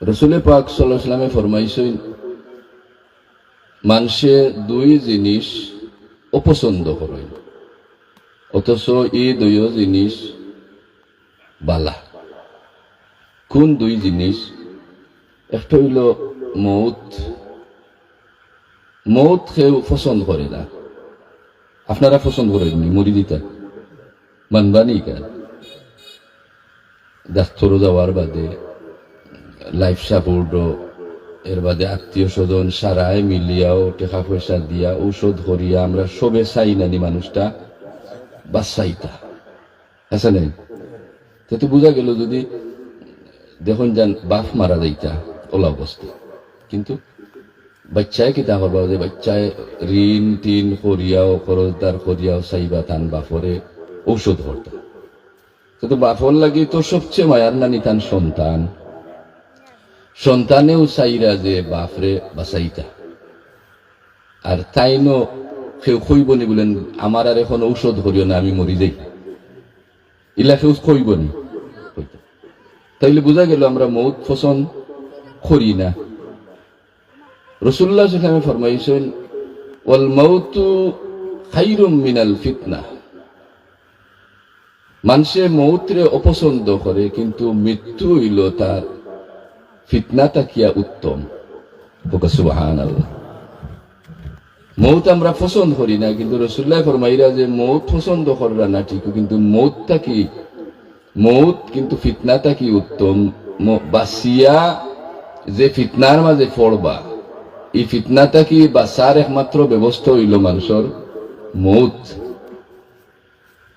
রসুলে পাক সাল্লামে ফরমাইছেন মানুষে দুই জিনিস অপছন্দ করে অথচ এই দুই জিনিস বালা কোন দুই জিনিস একটা হইল মৌত মৌত কেউ পছন্দ করে না আপনারা পছন্দ করেননি মরি দিতেন মানবানি কেন ডাক্তর যাওয়ার বাদে লাইফ সাপোর্ট এর বাদে আত্মীয় স্বজন সারায় মিলিয়াও টাকা পয়সা দিয়া ঔষধ করিয়া আমরা সবে চাই নানি মানুষটা। বাচ্চাইতা আছে নাই? তো বোঝা গেল যদি, দেখুন যান, বাপ মারা যাইতা ওলা অবস্থা। কিন্তু বাচ্চায় কিতা করবা যে বাচ্চায় ঋণ টিন করিয়াও, খরচদার করিয়াও চাইবা তান বাপরে ঔষধ করতা কিন্তু বাপর লাগি তো সবচেয়ে মায়ার নানি তান সন্তান। সন্তানেও চাইরা যে বাপরে বাঁচাইতা। আর তাইনো কেউ কইবনি বলেন, আমার আর এখন ঔষধ করিও না, আমি মরি যাই। ইলা কেউ কইবনি হইতো। তাইলে বোঝা গেল আমরা মৌত পছন্দ করি না। রসুল্লাহ সেখানে ফরমাইছেন, ওয়াল মৌতু খাইরুম মিনাল ফিতনা। মানুষে মৌত্রে অপছন্দ করে, কিন্তু মৃত্যু হইল তার ফিতনা তাকিয়া উত্তম সুবাহান আল্লাহ মৌত আমরা পছন্দ করি না কিন্তু রসুল্লাহ ফরমাইরা যে মৌত পছন্দ কররা না ঠিক কিন্তু মৌতটা কি মৌত কিন্তু ফিতনাটা কি উত্তম বাসিয়া যে ফিতনার মাঝে পড়বা এই ফিতনাটা কি বাসার একমাত্র ব্যবস্থা হইল মানুষের মৌত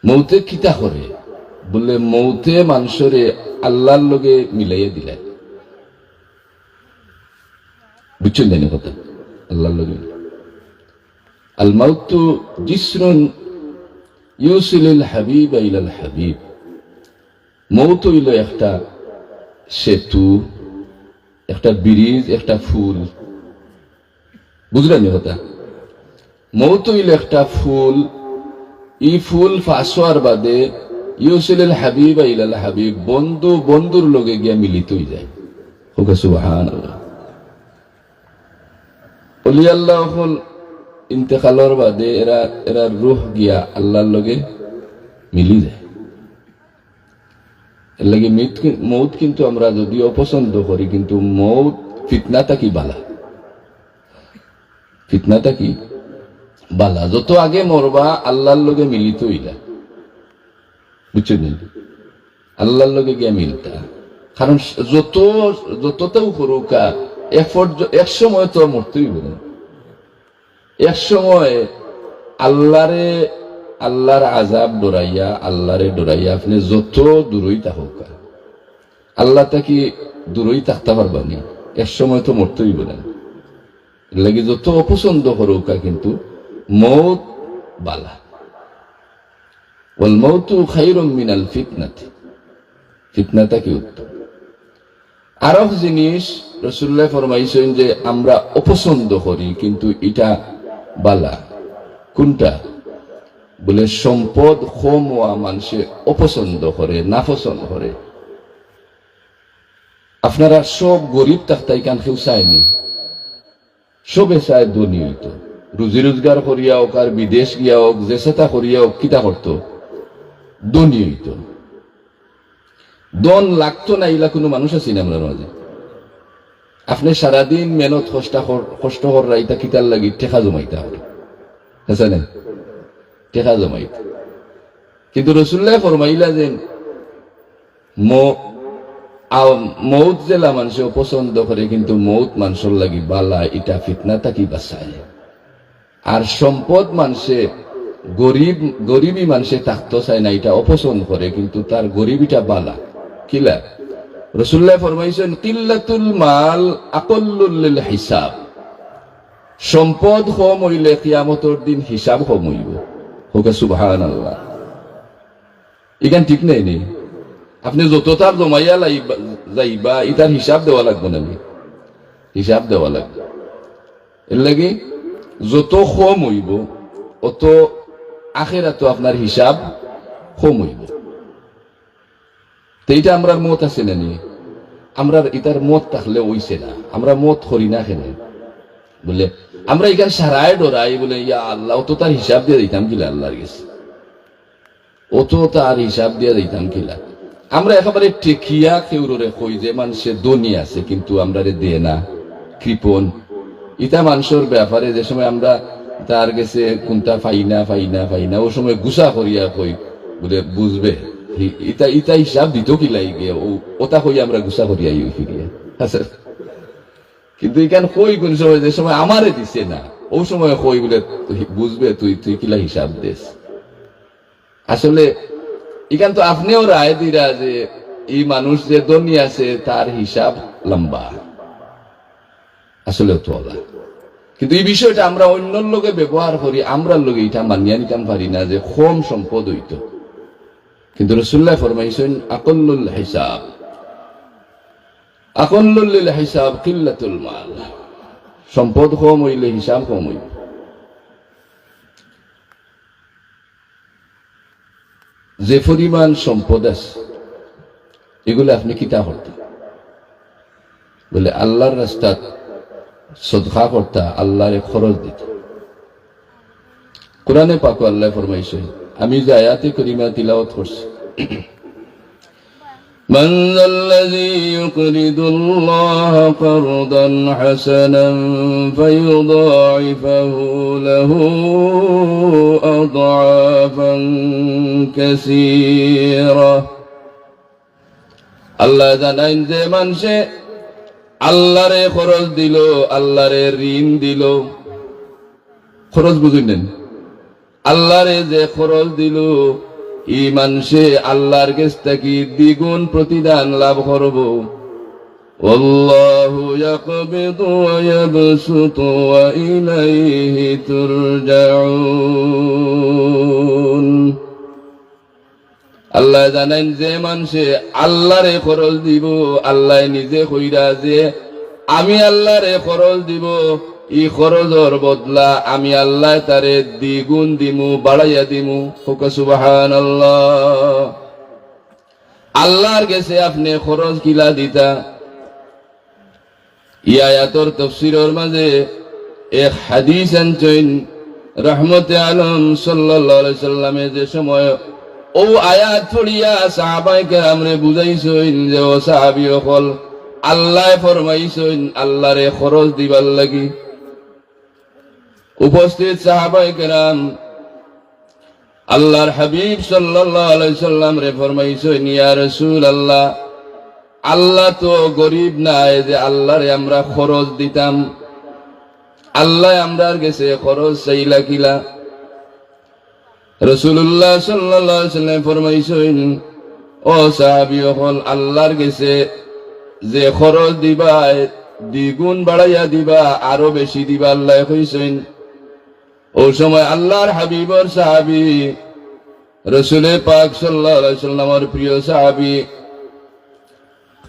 মৌতে কিতা করে বললে মৌতে মানুষরে আল্লাহর লগে মিলাইয়া দিলে বুঝছেন জানি কথা আল্লাহর লগে আল মাউতু জিসরুন ইউসিলুল হাবিব ইলাল হাবিব। মৌত হইল একটা সেতু, একটা ব্রিজ, একটা ফুল। বুঝলেন কথা মৌত হইল একটা ফুল। ই ফুল ফাঁসোয়ার বাদে ইউসিল হাবিব ইলাল হাবিব বন্ধু বন্ধুর লগে গিয়া মিলিত হয়ে যায়। ওকে সুবাহান অলি আল্লাহ হল ইন্তেকালর বাদে এরা এরা রুহ গিয়া আল্লাহর লগে মিলি যায়। এর লাগে মৌত কিন্তু আমরা যদিও অপছন্দ করি, কিন্তু মৌত ফিতনাটা কি বালা? ফিতনাটা কি বালা? যত আগে মরবা, আল্লাহর লগে মিলিত হইলা। বুঝছেন আল্লাহর লগে গিয়া মিলতা। কারণ যত যতটাও করুকা এক সময় তো মরতেই বলে এক সময় আল্লাহরে, আল্লাহর আজাব ডরাইয়া, আল্লাহরে ডরাইয়া আপনি যত দূরই থাকুক আল্লাহ তাকে দূরই থাকতে পারবানি এক সময় তো মরতেই বলেন লাগে যত অপছন্দ করুকা কিন্তু মৌত বালা। ওয়াল মৌতু খাইরুম মিনাল ফিতনাতি। ফিতনাটা কি উত্তম? আরও জিনিস রসুল্লাহ ফরমাইছেন যে আমরা অপছন্দ করি, কিন্তু এটা বালা। কোনটা? বলে সম্পদ হোম হওয়া মানুষে অপছন্দ করে, নাপছন্দ করে। আপনারা সব গরিব থাকতাই কান কেউ চায়নি? সবে চায় ধনী হইত। রুজি রোজগার করিয়া হোক আর বিদেশ গিয়া হোক চেতা করিয়া হোক, কিতা করতো? ধনী হইত। দন লাগতো না ইলা কোনো মানুষ আছে না আমরা মাঝে আপনি সারাদিন মেহনত কষ্ট কষ্ট ইটা কিতার লাগি টেকা জমাইতে হবে আছে না টেকা জমাইতে। কিন্তু রসুল্লাহ ফরমাইলা যে মৌত জেলা মানুষে পছন্দ করে কিন্তু মৌত মানুষের লাগি বালা, ইটা ফিতনা তাকি বাঁচায়। আর সম্পদ মানুষে গরিব গরিবই মানুষে থাকতে চায় না এটা অপছন্দ করে কিন্তু তার গরিবিটা বালা। কিলা। রসুল্লাহ ফরমাইছেন, কিল্লাতুল মাল আকল্লুল হিসাব। সম্পদ কম হইলে কিয়ামতর দিন হিসাব কম হইব। হোকে সুবহান আল্লাহ এখান ঠিক নেই নি? আপনি যত তার জমাইয়া যাইবা ইটার হিসাব দেওয়া লাগবে নি? হিসাব দেওয়া লাগবে। এর লাগে যত কম হইব, অত আখেরাতো আপনার হিসাব কম হইব। তো আমরা মত আছে না নি? আমরা ইতার মত থাকলে ওইছে না। আমরা মত করি না কেন? বলে, আমরা এখানে সারায় ডরাই বলে, ইয়া আল্লাহ, অত তার হিসাব দিয়ে দিতাম কিলা আল্লাহর গেছে অত তার হিসাব দিয়ে দিতাম কিলা? আমরা একেবারে টেকিয়া কেউরে কই যে মানুষের দনি আছে, কিন্তু আমরা রে দে না। কৃপন ইটা মানুষের ব্যাপারে যে সময় আমরা তার গেছে কোনটা ফাইনা ফাইনা ফাইনা, ও সময় গুসা করিয়া কই, বলে, বুঝবে? ইটা ইটা হিসাব দিত কি ওটা কই আমরা গুসা ফিরিয়া। আচ্ছা কিন্তু কই কোন সময়, যে সময় আমারে দিছে না, ও সময় কই বলে বুঝবে, তুই তুই কিলা হিসাব আসলে, এখান তো আপনিও রায় দিরা যে এই মানুষ যে দনি আছে, তার হিসাব লম্বা। আসলে তো ওলা। কিন্তু এই বিষয়টা আমরা অন্য লোকে ব্যবহার করি আমরা লোকে এটা মানিয়া নিতাম পারি না যে কম সম্পদ হইত। কিন্তু রসুল্লাহ ফরমাইছেন আকল্লুল হিসাব আকল্লুল হিসাব কিল্লাতুল মাল সম্পদ কম হইলে হিসাব কম হইল যে পরিমাণ সম্পদ আছে এগুলো আপনি কিতা করতেন বলে আল্লাহর রাস্তা সদকা করতা আল্লাহর খরচ দিত কোরআনে পাকো আল্লাহ ফরমাইছে আমি যে আয়াতে করিমা তিলাওয়াত করছি من ذا الذي يقرض الله قرضا حسنا فيضاعفه له أضعافا كثيرة আল্লাহ জানাইন যে মানুষে আল্লাহরে খরচ দিল আল্লাহরে ঋণ দিল খরচ বুঝলেন আল্লাহরে যে খরচ দিল ই মানুষে আল্লাহর কাছ থেকে দ্বিগুণ প্রতিদান লাভ করব والله يقبض ويبسط وإليه ترجعون আল্লাহ জানেন যে মানুষে আল্লাহরে খরচ দিব আল্লাহ নিজে কইরা যে আমি আল্লাহরে খরচ দিব ই খরচর বদলা, আমি আল্লাহ তারে দ্বিগুণ দিমু, বাড়াইয়া দিমু। সুবাহান আল্লাহর গেছে আপনি খরচ কিলা দিতা। ইয়ায়াতর তফসিরর মাঝে এক হাদিস আনছেন, রহমতে আলম আলাইহি সাল্লামে যে সময় ও আয়াত পড়িয়া সাহাবাই কেরামরে বুঝাইছেন যে, ও সাহাবি অকল আল্লাহ ফরমাইছেন, আল্লাহরে খরচ দিবার লাগি। উপস্থিত সাহাবাই কেরাম আল্লাহর হাবিব সাল্লাম রে ফরমাইছেন ইয়া রাসূল আল্লাহ আল্লাহ তো গরিব নাই যে আল্লাহরে আমরা খরচ দিতাম। আল্লাহ আমরার গেছে, খরচ চাইলা কিলা রসুল্লাহ সাল্লাহ সাল্লাম ফরমাইছেন, ও সাহাবি হল আল্লাহর গেছে, যে খরচ দিবা, দ্বিগুণ বাড়াইয়া দিবা, আরও বেশি দিবা আল্লাহ কইছেন। ও সময় আল্লাহর হাবিবর সাহাবি রসুলে পাক সাল্লামর প্রিয় সাহাবি।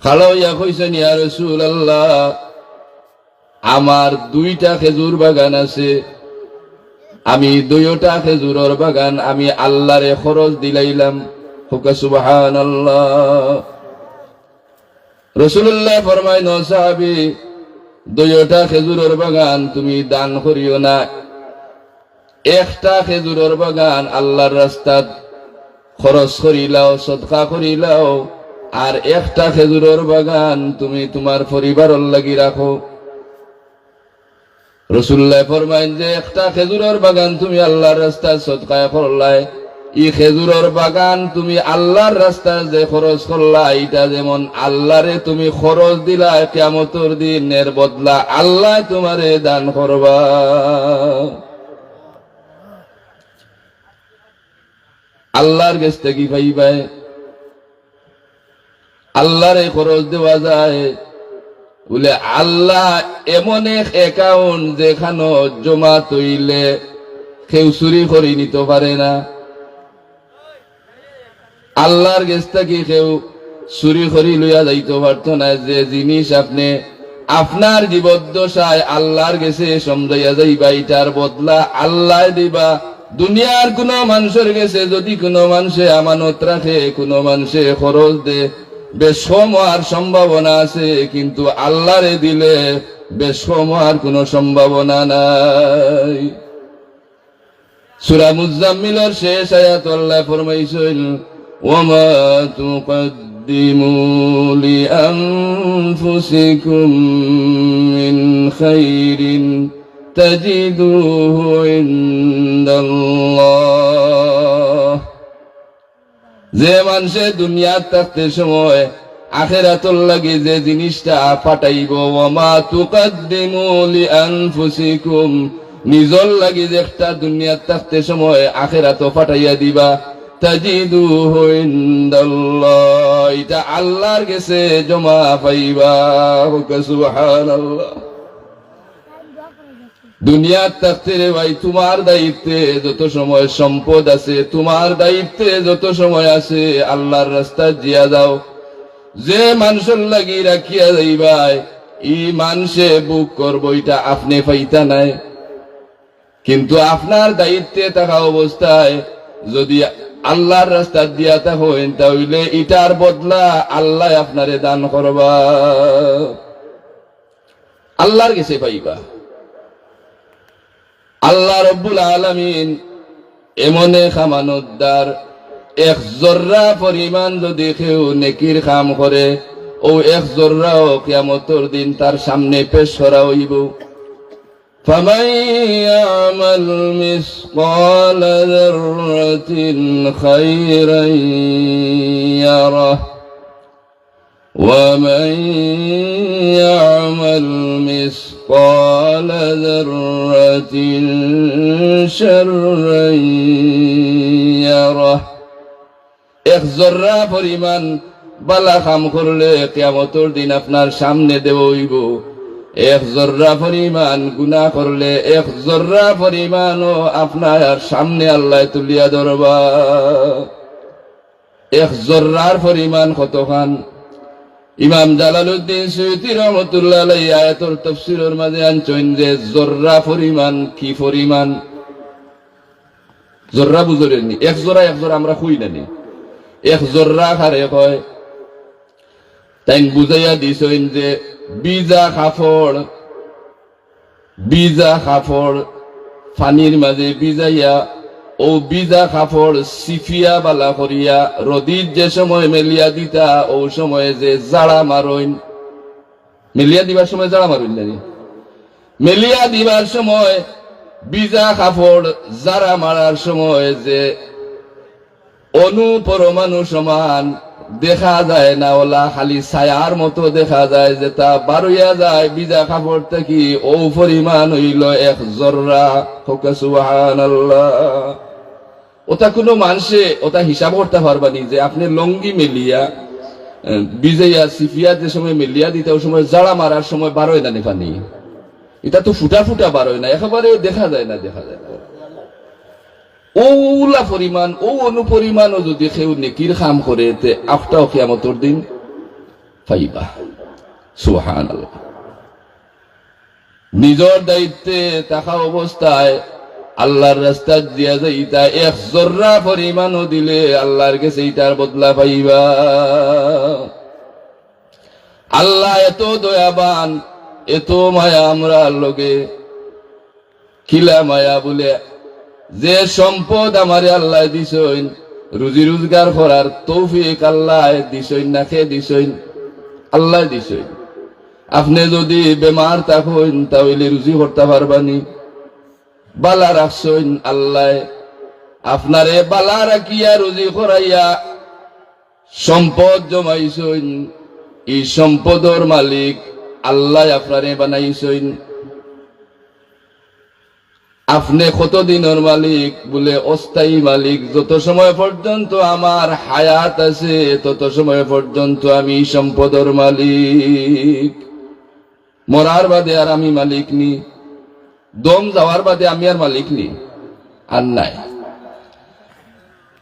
খালাইয়া কইছেন, ইয়া রসুল আল্লাহ আমার দুইটা খেজুর বাগান আছে। আমি দুইটা খেজুরের বাগান, আমি আল্লাহরে খরচ দিলাইলাম। হুকা সুবহান রসুল্লাহ ফরমাই সাহাবি, দুইটা খেজুরের বাগান তুমি দান করিও না। একটা খেজুরের বাগান আল্লাহর রাস্তাত খরচ করিলাও, সদকা করিলাও, আর একটা খেজুরের বাগান তুমি তোমার পরিবারের লাগি রাখো। রসুল্লাহ ফরমাইন যে একটা খেজুরের বাগান তুমি আল্লাহর রাস্তায় সদকায় করলাই, ই খেজুরের বাগান তুমি আল্লাহর রাস্তায় যে খরচ করলা এটা যেমন আল্লাহরে তুমি খরচ দিলা কেমতর দিনের বদলা আল্লাহ তোমারে দান করবা। আল্লাহর কাছ থেকে পাইবাই আল্লাহরে খরচ দেওয়া যায়। বলে, আল্লাহ এমন এক অ্যাকাউন্ট যেখানে জমা তৈলে কেউ চুরি করে নিতে পারে না। আল্লাহর গেছ থেকে কেউ চুরি করি লইয়া যাইতে পারত না? যে জিনিস আপনি আপনার জীবদ্দশায় আল্লাহর গেছে সমঝাইয়া যাইবা, এটার বদলা আল্লাহ দিবা। দুনিয়ার কোন মানুষের গেছে যদি কোনো মানুষে আমানত রাখে, কোনো মানুষে খরচ দে বেশ কম হওয়ার সম্ভাবনা আছে, কিন্তু আল্লাহরে দিলে বেশ কম হওয়ার কোনো সম্ভাবনা নাই। সুরা মুজাম্মিলের শেষ আয়াত আল্লাহ ফরমাইছেন, ওমা তুকদ্দিমু লিআনফুসিকুম মিন খাইরিন। তাজিদুহু ইনদাল্লাহ যে মানুষে দুনিয়ার থাকতে সময় আখেরাতর লাগে যে জিনিসটা পাঠাইব ওমা তুকাদ্দিমু লিআনফুসিকুম। নিজর লাগি যে একটা দুনিয়ার থাকতে সময় আখেরাত পাঠাইয়া দিবা। তাজিদু ইনদাল্লাহ। এটা আল্লাহর কাছে জমা পাইবা। সুবহানাল্লাহ। দুনিয়ার থাকতে রে ভাই, তোমার দায়িত্বে যত সময় সম্পদ আছে, তোমার দায়িত্বে যত সময় আছে, আল্লাহর রাস্তা জিয়া যাও। যে মানুষের লাগি রাখিয়া যাইবাই ই মানুষে বুক করব, এটা আপনি পাইতা নাই। কিন্তু আপনার দায়িত্বে থাকা অবস্থায় যদি আল্লাহর রাস্তা দিয়া থাকেন তাহলে ইটার বদলা আল্লাহ আপনারে দান করবা। আল্লাহর কাছে পাইবা। আল্লাহ রব্বুল আলমিন এমনে খামানোদ্দার এক জর্রা পরিমাণ যদি কেউ নেকির খাম করে ও এক জর্রাও কিয়ামতর দিন তার সামনে পেশ করা হইব فمن يعمل مثقال ذرة خيرا يره ومن يعمل مثقال ذرة شرا يره এক জর্রা পরিমাণ বালা খাম করলে কেমতর দিন আপনার সামনে দেব হইব এক জর্রা পরিমাণ গুণা করলে এক জর্রা পরিমাণও আপনার সামনে আল্লাহ তুলিয়া ধরবা এক জর্রার পরিমাণ কতখান ইমাম জালালউদ্দিন সৈয়দি রহমতুল্লাহ মাঝে আনছেন যে, জর্রা পরিমাণ কি পরিমাণ? জর্রা বুঝলেননি এক জোড়া এক জোড়া আমরা খুই নানি এক জর্রা খারে কয় তাই বুঝাইয়া দিছেন যে, বিজা কাপড় বিজা কাপড় পানির মাঝে বিজাইয়া ও বিজা কাপড় সিফিয়া বালা করিয়া রদির যে সময় মেলিয়া দিতা, ও সময়ে যে জাড়া মারইন। মেলিয়া দিবার সময় জাড়া মারইন জানি মেলিয়া দিবার সময় বিজা কাপড় জাড়া মারার সময় যে অনু পরমাণু সমান দেখা যায় না, ওলা খালি ছায়ার মতো দেখা যায় যে তা বারুইয়া যায়। বিজা কাপড় থেকে ও পরিমাণ হইল এক জর্রা। সুবহানাল্লাহ। ওটা কোনো মানুষে ওটা হিসাব করতে পারবানি যে আপনি লঙ্গি মেলিয়া বিজয়া, সিফিয়া যে সময় মেলিয়া দিতে, ওই সময় জাড়া মারার সময় বারোয় না নেফানি এটা তো ফুটা ফুটা বারোয় না, একেবারে দেখা যায় না, দেখা যায় না। ওলা পরিমাণ, ও অনুপরিমাণও যদি কেউ নেকির খাম করে, তে আফটাও কিয়ামতর দিন পাইবা সুহান নিজর দায়িত্বে থাকা অবস্থায় আল্লাহর রাস্তা দিয়া যাইতা, এক জর্রা পরিমাণও দিলে আল্লাহর কাছে এইটার বদলা পাইবা। আল্লাহ এত দয়াবান, এত মায়া আমরা লোকে কিলা মায়া বলে, যে সম্পদ আমারে আল্লাহ দিছইন রুজি রোজগার করার তৌফিক আল্লাহ দিছইন না খে দিছইন আল্লাহ দিছইন আপনি যদি বেমার থাকুন, তাহলে রুজি করতে পারবানি। বালা রাখছইন আল্লাহ। আপনারে বালা রাখিয়া রুজি করাইয়া সম্পদ জমাইছেন। এই সম্পদর মালিক আল্লাহ আপনারে বানাইছইন আপনি কতদিনের মালিক বলে অস্থায়ী মালিক? যত সময় পর্যন্ত আমার হায়াত আছে, তত সময় পর্যন্ত আমি সম্পদর মালিক। মরার বাদে আর আমি মালিক নি। দম যাওয়ার বাদে আমি আর মালিক নি আর নাই।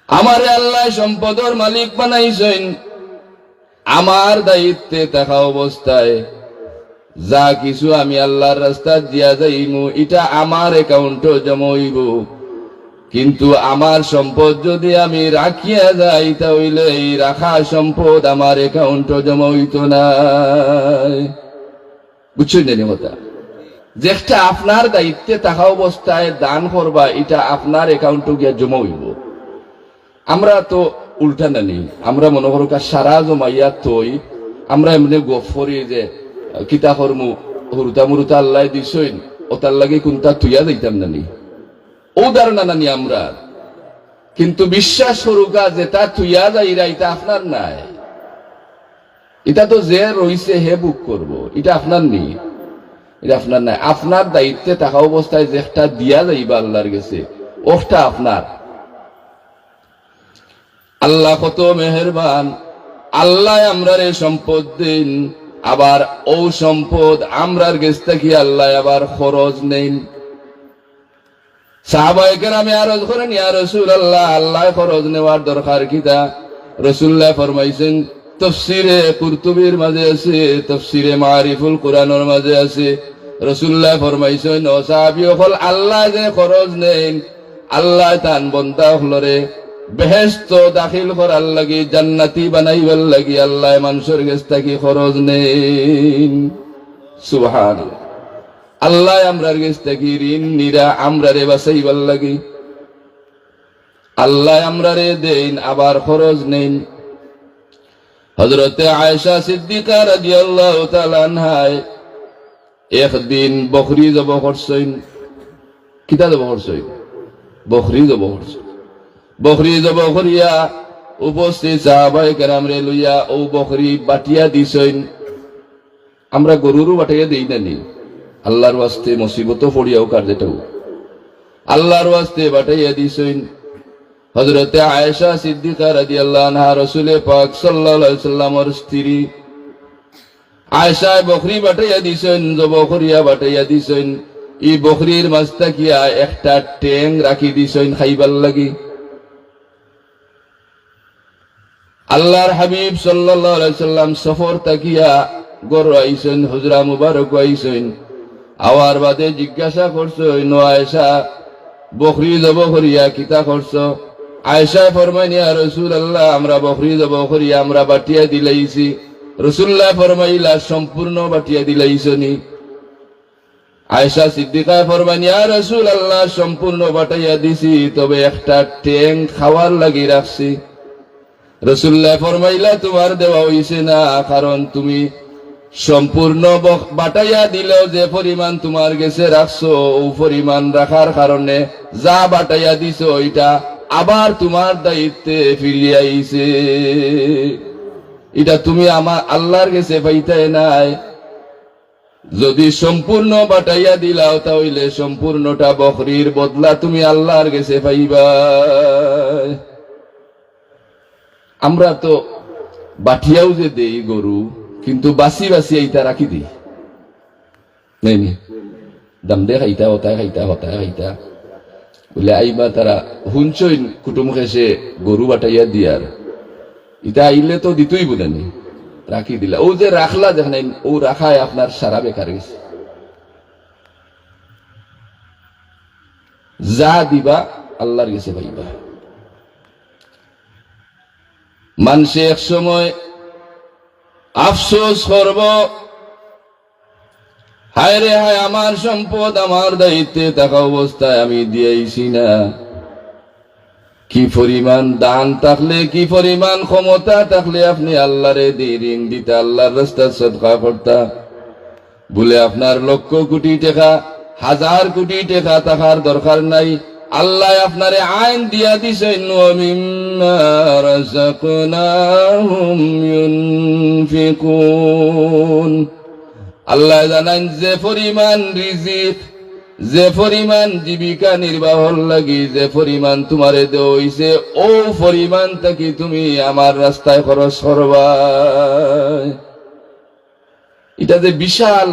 আমারে আল্লাহ সম্পদর মালিক বানাইছেন। আমার দায়িত্বে থাকা অবস্থায় যা কিছু আমি আল্লাহর রাস্তা দিয়া যাইমু, এটা আমার অ্যাকাউন্টও জমাইব কিন্তু আমার সম্পদ যদি আমি রাখিয়া যাই, তাহলে এই রাখা সম্পদ আমার অ্যাকাউন্ট জমা হইত না বুঝছেন কথা যেটা আপনার দায়িত্বে থাকা অবস্থায় দান করবা, এটা আপনার অ্যাকাউন্টে গিয়া জমা হইব। আমরা তো উল্টা নানি, আমরা মনে করো সারা জমাইয়া তৈ আমরা এমনি গফরি যে, কিতা কর্মু, হুরুতা মুরুতা আল্লাহ দিছইন, ওতার লাগে কোনটা তুইয়া দিতাম নানি। ও ধারণা নানি আমরা। কিন্তু বিশ্বাস সরুকা যেটা তুইয়া যাইরা, এটা আপনার নাই। এটা তো যে রইছে, হে বুক করব, এটা আপনার নেই। এটা আপনার নাই। আপনার দায়িত্বে থাকা অবস্থায় যেটা দিয়া যাইবা আল্লাহর গেছে ওটা আপনার। আল্লাহ কত মেহেরবান। আল্লাহ আমরার এই সম্পদ দিন, আবার ও সম্পদ আমরার গেছ থেকে আল্লাহ আবার খরচ নেন। সাহাবাহিকের আমি আরজ করেন ইয়া রসুল আল্লাহ আল্লাহ খরচ নেওয়ার দরকার কিতা রসুল্লাহ ফরমাইছেন তফসিরে কুরতুবির মাঝে আছে, তফসিরে মারিফুল কোরআনের মাঝে আছে। রসুল্লাহ ফরমাইছেন, ও সাহাবি হল আল্লাহ যে খরচ নেন, আল্লাহ তান বন্দা হলরে বেহেস্ত দাখিল করার লাগি, জান্নাতি বানাইবার লাগি, আল্লাহ মানুষের গেছ থাকি খরচ নেন। সুবহান আল্লাহ আমরার গেছ থাকি ঋণ নিরা, আমরারে বাঁচাইবার লাগি। আল্লাহ আমরারে দেন, আবার খরচ নেন। হজরতে আয়েশা সিদ্দিকা রাদিয়াল্লাহু তাআলা আনহায় একদিন বকরি জব করছইন কিতা জব করছইন বকরি জব করছইন বকরি জব করিয়া উপস্থিত সাহাবাই কেরামরে লইয়া ও বকরি বাটিয়া দিছইন আমরা গরুরও বাটাইয়া দেই নানি আল্লাহর ওয়াস্তে মুসিবত পড়িয়াও কার্যটাও আল্লাহর ওয়াস্তে বাটাইয়া দিছইন হজরতে আয়েশা সিদ্দিকা রাদিয়াল্লাহু আনহা রাসূলে পাক সাল্লাল্লাহু স্ত্রী আয়েশায় বকরি বাটাইয়া দিছেন জব করিয়া বাটাইয়া দিছেন। ই বকরির মাছ থাকিয়া একটা ট্যাং রাখি দিছেন খাইবার লাগি। আল্লাহর হাবিব সাল্লাম সফর তাকিয়া গর আইছেন, হুজরা মুবারক আইছেন। আওয়ার বাদে জিজ্ঞাসা করছেন নো আয়েশা, বকরি জব করিয়া কিতা করছ? আয়েশা ফরমাইনিয়া রসুল আল্লাহ আমরা বকরি জব আমরা বাটিয়া দিলাইছি। রসুল্লাহ ফরমাইলা, সম্পূর্ণ বাটিয়া দিলাইছনি আয়েশা সিদ্দিকা ফরমাইনিয়া রসুল আল্লাহ সম্পূর্ণ বাটাইয়া দিছি, তবে একটা ট্যাং খাওয়ার লাগি রাখছি। রসুল্লাহ ফরমাইলা, তোমার দেওয়া হইছে না, কারণ তুমি সম্পূর্ণ বাটাইয়া দিলেও যে পরিমাণ তোমার গেছে রাখছো, ও পরিমাণ রাখার কারণে যা বাটাইয়া দিছো, ওইটা আবার তোমার দায়িত্বে ফিরিয়ে আইছে। এটা তুমি আমার আল্লাহর গেছে পাইতে নাই। যদি সম্পূর্ণ বাটাইয়া দিলাও, তাহলে সম্পূর্ণটা বকরির বদলা তুমি আল্লাহর গেছে পাইবা। আমরা তো বাটিয়াও যে দেই গরু, কিন্তু বাসি বাসি এইটা রাখি দিই দাম দে, খাইতা, হতা খাইতা হতা, খাইতা। তারা কুটুম খেসে গরু বাটাইয়া দিয়ার। ইটা আইলে তো দিতই বুঝেনি রাখি দিলা। ও যে রাখলা দেখেন ও রাখায় আপনার সারা বেকার গেছে। যা দিবা আল্লাহর গেছে পাইবা। মানুষে এক সময় আফসোস করব হায় রে হায়, আমার সম্পদ, আমার দায়িত্বে থাকা অবস্থায় আমি দিয়েছি না। কি পরিমাণ দান থাকলে, কি পরিমাণ ক্ষমতা থাকলে আপনি আল্লাহরে দিয়ে ঋণ দিতে, আল্লাহর রাস্তা সদকা করতা। বলে আপনার লক্ষ কোটি টাকা, হাজার কোটি টাকা থাকার দরকার নাই। আল্লাহ আপনারে আইন দিয়া দিছে ইউনফিকুন। আল্লাহ জানান, যে পরিমাণ রিজিক, যে পরিমাণ জীবিকা নির্বাহর লাগি, যে পরিমাণ তোমারে দেওয়া হইছে ও পরিমাণ থাকি তুমি আমার রাস্তায় খরচ করবা। এটা যে বিশাল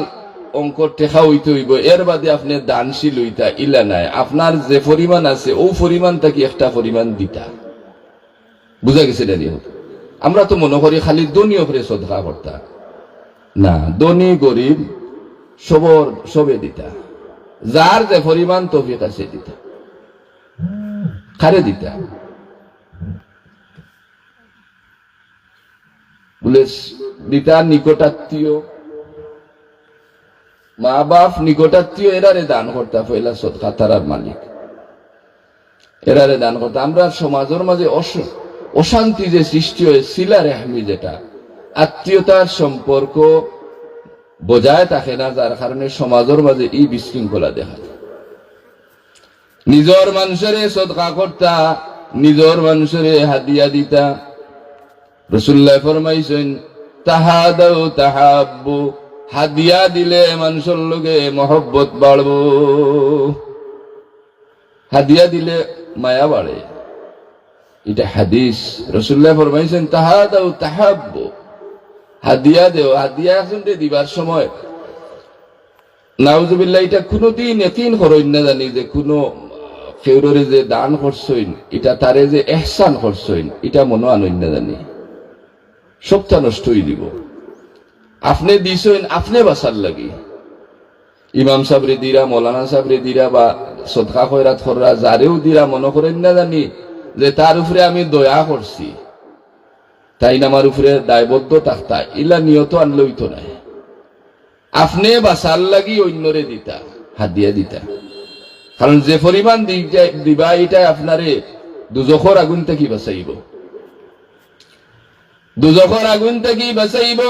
অঙ্ক টেকা হইতে হইব, এর বাদে আপনি দানশীল হইতা ইলা নাই। আপনার যে পরিমাণ আছে, ও পরিমাণ থাকি একটা পরিমাণ দিতা। বুঝা গেছে দাঁড়িয়ে আমরা তো মনে করি খালি দনীয় করে শ্রদ্ধা করতা। না, ধনী, গরিব, সবর, সবে দিতা। যার যে পরিমাণ তফিক আছে দিতা। খারে দিতা? দিতা নিকটাত্মীয়। মা বাপ নিকটাত্মীয়, এরারে দান করতা পয়লা সদকা তারার মালিক। এরারে দান করতা। আমরা সমাজের মাঝে অশান্তি যে সৃষ্টি হয় সিলা রেহমি যেটা আত্মীয়তার সম্পর্ক বজায় থাকে না, যার কারণে সমাজের মাঝে এই বিশৃঙ্খলা দেখা যায়। নিজর মানুষের সদকা করতা, নিজর মানুষের হাদিয়া দিতা। রসুল্লাহ ফরমাইছেন তাহাদাও তাহাব্বু, হাদিয়া দিলে মানুষের লোকে মহব্বত বাড়ব। হাদিয়া দিলে মায়া বাড়ে। এটা হাদিস। রসুল্লাহ ফরমাইছেন তাহাদাও তাহাব্বু। হাদিয়া দেও, হাদিয়া এখন দিবার সময়। নাউজুবিল্লাহ, এটা কোনোদিন একিন করইন না জানি যে কোনো কেউরে যে দান করছইন এটা তারে যে এহসান করছইন এটা মনে আনইন না জানি। সবটা নষ্ট হয়ে দিব। আপনি দিছইন আপনি বাসার লাগি। ইমাম সাবরে দিরা, মৌলানা সাবরে দিরা বা সদকা খয়রাত খররা, যারেও দিরা মনে করেন না জানি যে তার উপরে আমি দয়া করছি। তাই আমার উপরে দায়বদ্ধ থাকতা, ইলা নিয়ত আনলেই তো নাই আপনি বাসার লাগি অন্যরে দিতা, হাদিয়া দিতা। কারণ যে পরিমাণ দিবা এটা আপনারে দুজখর আগুন থেকে বাঁচাইব। দুজখর আগুন থেকে বাঁচাইব।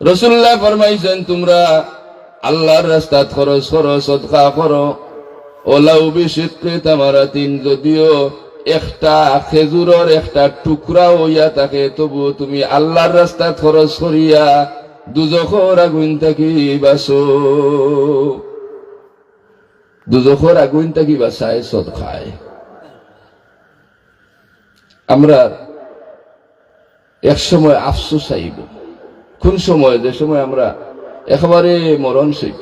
রসুল্লাহ ফরমাইছেন, তোমরা আল্লাহর রাস্তাত খরচ করো, সদকা করো। ওলাউ বিশিক্ষে তামারাতিন, যদিও একটা খেজুরের একটা টুকরা হইয়া থাকে তবু তুমি আল্লাহর রাস্তা খরচ করিয়া দুজখর আগুন থাকি বাসো দুজখর আগুন থাকি বাসায় সদ খায় আমরা এক সময় আফসোস আইব। কোন সময়? যে সময় আমরা একেবারে মরণ সইব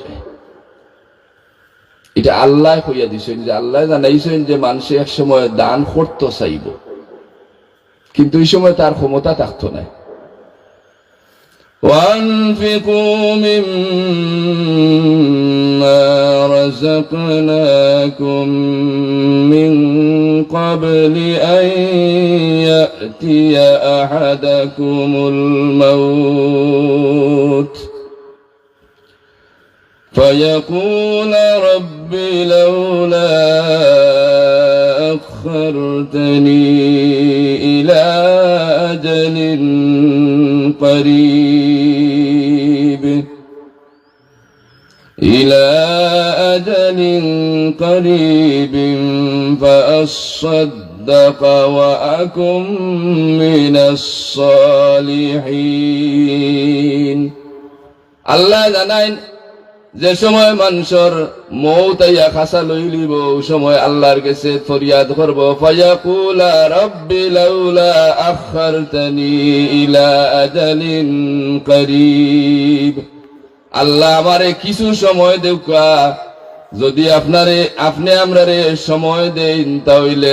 এটা আল্লাহ কইয়া দিছেন যে আল্লাহ জানাইছেন যে মানুষে এক সময় দান করত চাইব কিন্তু এই সময় তার ক্ষমতা থাকতো না وأنفقوا مما رزقناكم من قبل أن يأتي أحدكم الموت فيقول رب لولا أخرتني إلى أجل قريب إلى أجل قريب فأصدق وأكن من الصالحين আল্লাহ জানাইন যে সময় মানুষের মৌত আইয়া খাসা লই লিব সময় আল্লাহর কাছে ফরিয়াদ করব। ফায়াকুলা রব্বি লাউলা আখারতানি ইলা আজালিন করিব। আল্লাহ আমারে কিছু সময় দেউকা, যদি আপনারে, আপনি আমরারে সময় দেন, তাহলে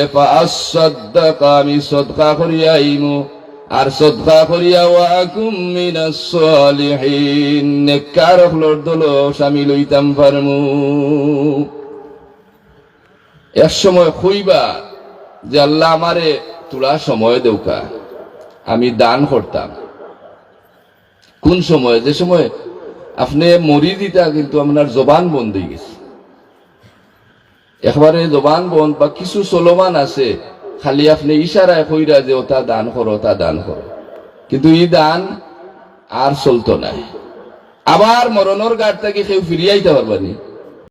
আমি সদকা করিয়া আইমু। আর সদকা করিয়া ওয়াকুম মিনাস সালিহিন নেককার হলর দল শামিল হইতাম পারমু এক সময় কইবা যে আল্লাহ আমারে তোরা সময় দেউকা, আমি দান করতাম। কোন সময়? যে সময় আপনি মরি দিতা কিন্তু আপনার জবান বন্ধ হয়ে গেছে। একবারে জবান বন্ধ বা কিছু চলমান আছে খালি আপনি ইশারায় কইরা যে ওটা দান করো, ওটা দান করো। কিন্তু ই দান আর চলতো নাই। আবার মরণর গাড় থেকে কেউ ফিরিয়াইতে পারবানি